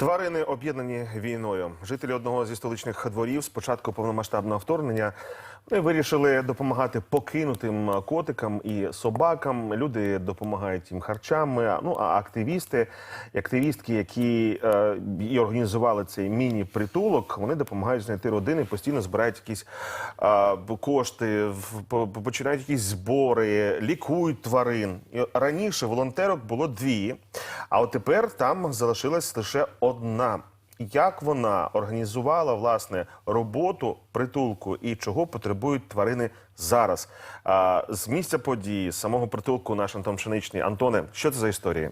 Тварини об'єднані війною. Жителі одного зі столичних дворів з початку повномасштабного вторгнення вирішили допомагати покинутим котикам і собакам. Люди допомагають їм харчами. Ну а активісти, активістки, які е, і організували цей міні-притулок, вони допомагають знайти родини, постійно збирають якісь е, кошти, починають якісь збори, лікують тварин. І раніше волонтерок було дві, а от тепер там залишилась лише одна. Як вона організувала власне роботу притулку і чого потребують тварини зараз? А, з місця події, з самого притулку, наш Антон Пшеничний. Антоне, що це за історії?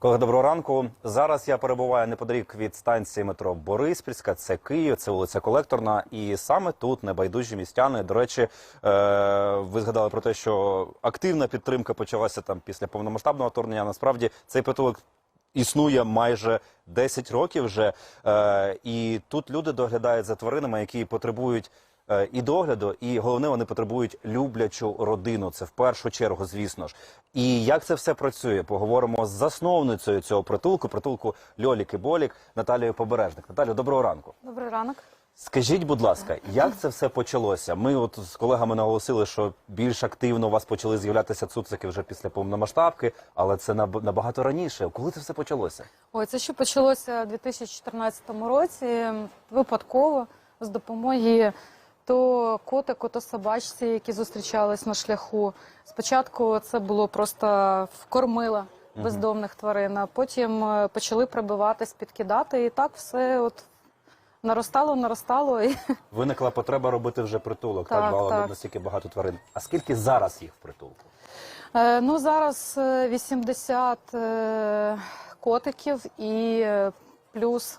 Колеги, доброго ранку. Зараз я перебуваю неподалік від станції метро Бориспільська. Це Київ, це вулиця Колекторна. І саме тут небайдужі містяни. До речі, е, ви згадали про те, що активна підтримка почалася там після повномасштабного вторгнення. Насправді цей притулок існує майже 10 років вже. Е, і тут люди доглядають за тваринами, які потребують. Е, І догляду, і головне, вони потребують люблячу родину. Це в першу чергу, звісно ж. І як це все працює? Поговоримо з засновницею цього притулку, притулку Льолік і Болік Наталією Побережник. Наталію, доброго ранку. Добрий ранок. Скажіть, будь ласка, як це все почалося? Ми от з колегами наголосили, що більш активно у вас почали з'являтися цуцики вже після повномасштабки, але це наб- набагато раніше. Коли це все почалося? Ой, це ще почалося у 2014 році. Випадково з допомоги то котику, то собачці, які зустрічались на шляху. Спочатку це було просто вкормила бездомних тварин, а потім е, почали прибиватись, підкидати, і так все от наростало, наростало. І Виникла потреба робити вже притулок. Так, Так, багато так. настільки багато тварин. А скільки зараз їх в притулку? Е, Ну, зараз е, 80 е, котиків і е, плюс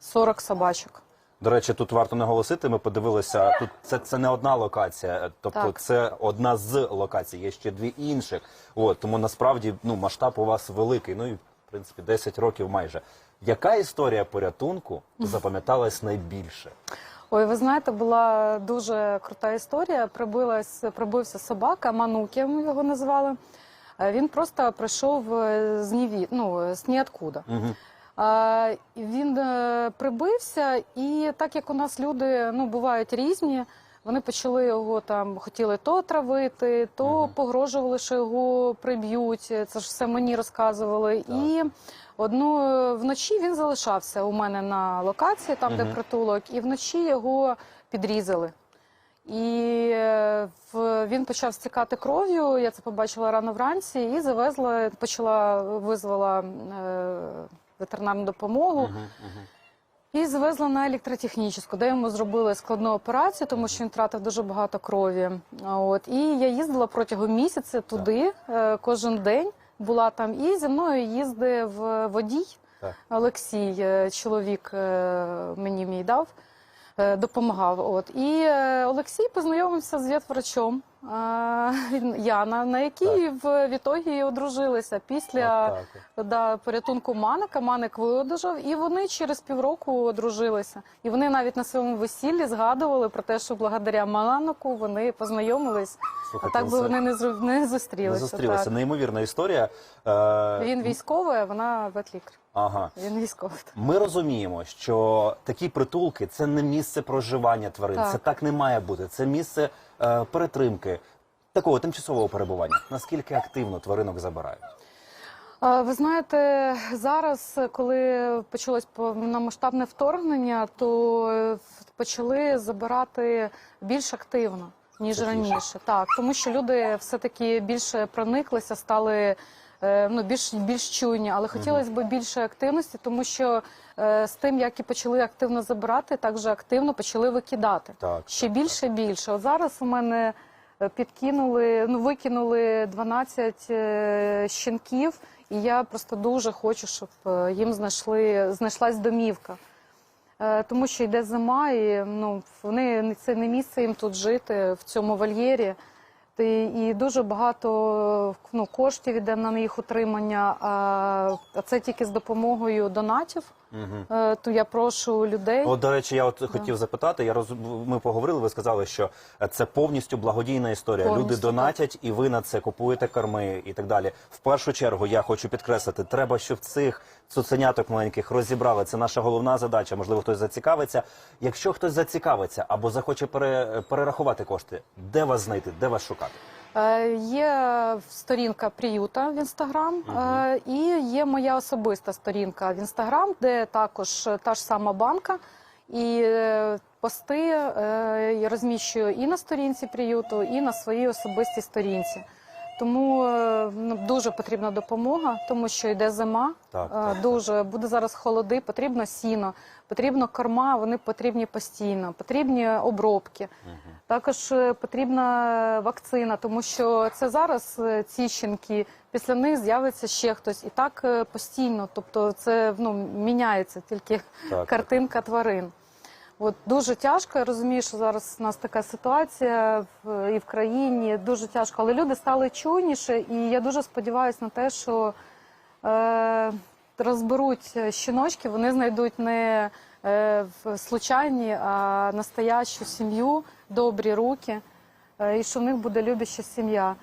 40 собачок. До речі, тут варто наголосити. Ми подивилися. Тут це, це не одна локація, е, тобто Так. це одна з локацій. Є ще дві інших. От тому насправді ну масштаб у вас великий. Ну і в принципі 10 років майже. Яка історія порятунку запам'яталась найбільше? Ой, ви знаєте, була дуже крута історія. Прибилась, прибився собака, Мануки ми його назвали. Е, Він просто прийшов е, з ніві, ну, з ніоткуда. Угу. Він е, прибився, і так як у нас люди ну, бувають різні, вони почали його там, хотіли то травити, то Мгм. погрожували, що його приб'ють. Це ж все мені розказували. Так. І одну вночі він залишався у мене на локації, там, де притулок, і вночі його підрізали. І е, в, він почав стікати кров'ю. Я це побачила рано вранці і завезла, почала визвала е, ветеринарну допомогу Угу. Угу. і завезла на електротехнічну, де йому зробили складну операцію, тому що він втратив дуже багато крові. От і я їздила протягом місяця туди е, кожен день. Була там і зі мною їздив е, водій Так. Олексій, е, чоловік мені мій дав, допомагав. От і Олексій познайомився з ветврачом Яна, на якій в відтогі і одружилися після от. да, порятунку Маника. Маник видужав, і вони через півроку одружилися. І вони навіть на своєму весіллі згадували про те, що благодаря Манику вони познайомились. Слухайте, а так би вони не зру- не не зустрілися. зустрілися. Так. Неймовірна історія. Е, Він військовий, а вона ветлікар. Ага. Він військовий. Ми розуміємо, що такі притулки це не місце проживання тварин. Так. Це так не має бути. Це місце е, перетримки, такого тимчасового перебування. Наскільки активно тваринок забирають? Ви знаєте, зараз, коли почалось повномасштабне вторгнення, то е, почали забирати більш активно ніж раніше. Так, тому що люди все-таки більше прониклися, стали ну, більш, більш чуйні, але хотілося б більше активності, тому що е, з тим, як і почали активно забирати, так же активно почали викидати. Так, Ще так, більше і більше. От зараз у мене е, підкинули, ну викинули 12 е, щенків, і я просто дуже хочу, щоб е, їм знайшли знайшлась домівка. Е, Тому що йде зима, і ну вони це не місце їм тут жити в цьому вольєрі. І дуже багато ну, коштів іде на їх утримання. А це тільки з допомогою донатів. Е, То я прошу людей. От, до речі, я от хотів запитати. Я роз... Ми поговорили. Ви сказали, що це повністю благодійна історія. Повністю, Люди донатять, і ви на це купуєте корми і так далі. В першу чергу я хочу підкреслити, треба, щоб цих цуценяток маленьких розібрали. Це наша головна задача. Можливо, хтось зацікавиться. Якщо хтось зацікавиться або захоче пере... перерахувати кошти, де вас знайти, де вас шукати? Е, Є сторінка приюта в інстаграм, е, і є моя особиста сторінка в інстаграм, де також та ж сама банка. І е, пости я розміщую і на сторінці приюту, і на своїй особистій сторінці. Тому е, ну, дуже потрібна допомога, тому що йде зима. Так, Е, так, дуже буде зараз холоди, потрібно сіно, потрібно корма, вони потрібні постійно, потрібні обробки. Також е, потрібна вакцина, тому що це зараз ці щенки, після них з'явиться ще хтось, і так постійно. Тобто, це ну міняється тільки Так. картинка тварин. От дуже тяжко. Я розумію, що зараз у нас така ситуація в, і в країні дуже тяжко, але люди стали чуйніше, і я дуже сподіваюся на те, що е, розберуть щіночки, вони знайдуть не е, в случайні, а настоящу сім'ю, добрі руки, е, і що в них буде любяща сім'я.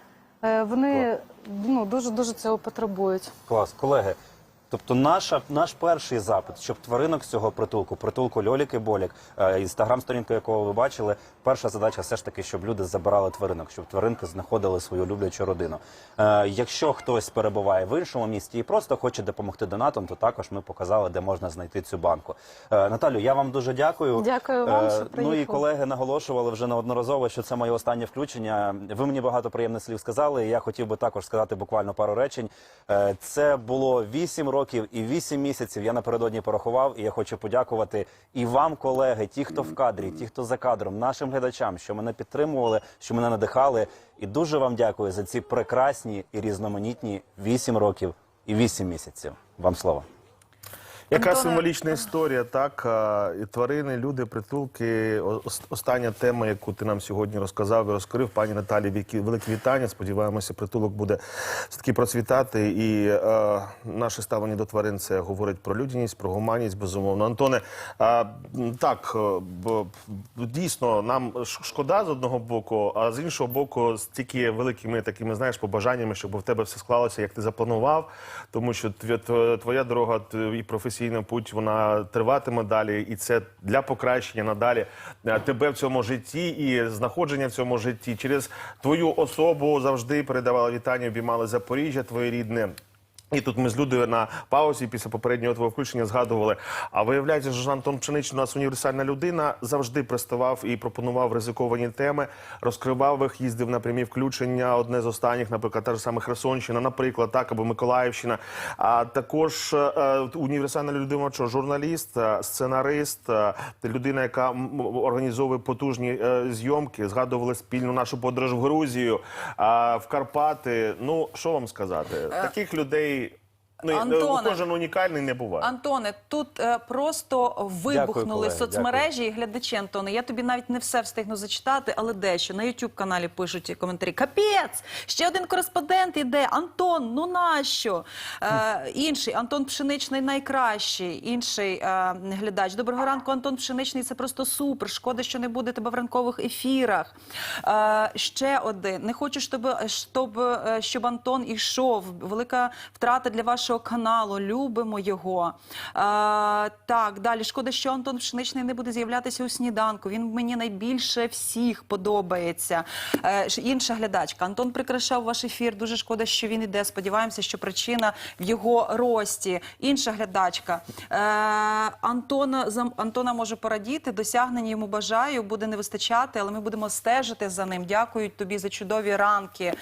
Е, вони ну, дуже дуже цього потребують. Клас, колеги. Тобто, наша наш перший запит, щоб тваринок з цього притулку, притулку Льолік і Болік, е, інстаграм-сторінку якого ви бачили, перша задача все ж таки, щоб люди забирали тваринок, щоб тваринки знаходили свою люблячу родину. Е, якщо хтось перебуває в іншому місті і просто хоче допомогти донатом, то також ми показали, де можна знайти цю банку. Е, Наталю, я вам дуже дякую. Дякую вам, що ну і колеги наголошували вже неодноразово, що це моє останнє включення. Ви мені багато приємних слів сказали. і Я хотів би також сказати буквально пару речень. Е, Це було 8 років і 8 місяців. Я напередодні порахував, і я хочу подякувати і вам, колеги, ті, хто в кадрі, ті, хто за кадром, нашим глядачам, що мене підтримували, що мене надихали. І дуже вам дякую за ці прекрасні і різноманітні 8 років і 8 місяців. Вам слово. Яка Антоне. символічна історія, так? І Тварини, люди, притулки. Остання тема, яку ти нам сьогодні розказав і розкрив, пані Наталі, велике вітання. Сподіваємося, притулок буде все-таки процвітати. І е, наше ставлення до тварин це говорить про людяність, про гуманність, безумовно. Антоне, так, е, б- б- дійсно, нам шкода з одного боку, а з іншого боку, з тільки великими такими, знаєш, побажаннями, щоб в тебе все склалося, як ти запланував. Тому що твоя дорога твій професійний путь вона триватиме далі, і це для покращення надалі е, тебе в цьому житті і знаходження в цьому житті. Через твою особу завжди передавали вітання, обіймали Запоріжжя, твоє рідне. І тут ми з Людою на паузі після попереднього твого включення згадували. А виявляється, що Антон Пшеничний у нас універсальна людина завжди приставав і пропонував ризиковані теми, розкривав їх, їздив на прямі включення. Одне з останніх, наприклад, та ж саме Херсонщина, наприклад, так або Миколаївщина. А також е, е, універсальна людина, що журналіст, е, сценарист, е, людина, яка організовує потужні е, зйомки. Згадували спільну нашу подорож в Грузію, в Карпати. Ну що вам сказати, таких людей. Ну, е, Антоне. кожен унікальний не буває. Антоне, тут е, просто вибухнули колеги, соцмережі і глядачі. Антоне, я тобі навіть не все встигну зачитати, але дещо на youtube каналі пишуть коментарі. Капець! Ще один кореспондент іде. Антон, ну нащо? Е, інший Антон Пшеничний найкращий. Інший е, глядач. Доброго ранку, Антон Пшеничний. Це просто супер. Шкода, що не буде тебе в ранкових ефірах. Е, ще один. Не хочу, щоб, щоб, е, щоб Антон ішов. Велика втрата для вашого каналу. Любимо його. Е, так, далі. Шкода, що Антон Пшеничний не буде з'являтися у сніданку. Він мені найбільше всіх подобається. Е, інша глядачка. Антон прикрашав ваш ефір. Дуже шкода, що він іде. Сподіваємося, що причина в його рості. Інша глядачка. Е, Антона, за, Антона може порадіти. Досягнення йому бажаю. Буде не вистачати, але ми будемо стежити за ним. Дякують тобі за чудові ранки.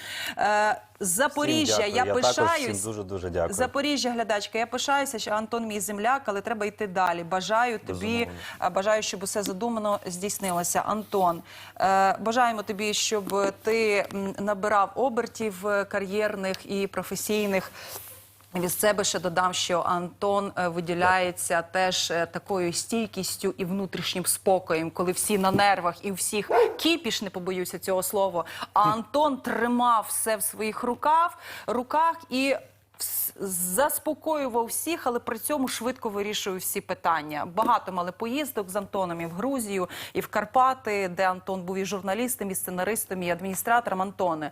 Е, Запоріжжя, Всім я, дякую. пишаюсь. всім дуже дуже дякую. Запоріжжя, глядачка, я пишаюся, що Антон мій земляк, але треба йти далі. Бажаю тобі, Безумовно. а, бажаю, щоб усе задумано здійснилося. Антон, е, бажаємо тобі, щоб ти набирав обертів е, кар'єрних і професійних. Від себе ще додам, що Антон е, виділяється теж е, такою стійкістю і внутрішнім спокоєм, коли всі на нервах і всіх кіпіш, не побоюся цього слова. А Антон тримав все в своїх руках, і заспокоював всіх, але при цьому швидко вирішує всі питання. Багато мали поїздок з Антоном і в Грузію, і в Карпати, де Антон був і журналістом, і сценаристом, і адміністратором Антоне.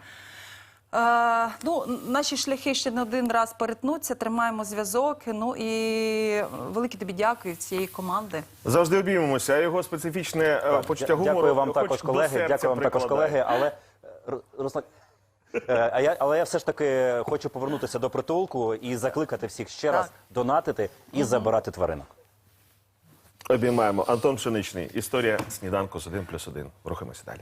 Е, ну, наші шляхи ще не один раз перетнуться, тримаємо зв'язок. Ну і велике тобі дякую цієї команди. Завжди обіймемося, а його специфічне е, почуття гумору. Дякую вам хоч також, до колеги. серця Дякую вам також, прикладає. колеги. Але е, Руслан. е, А я, але я все ж таки хочу повернутися до притулку і закликати всіх ще раз Так. донатити і забирати тваринок. Обіймаємо. Антон Пшеничний. Історія сніданку з 1 плюс 1. Рухаємося далі.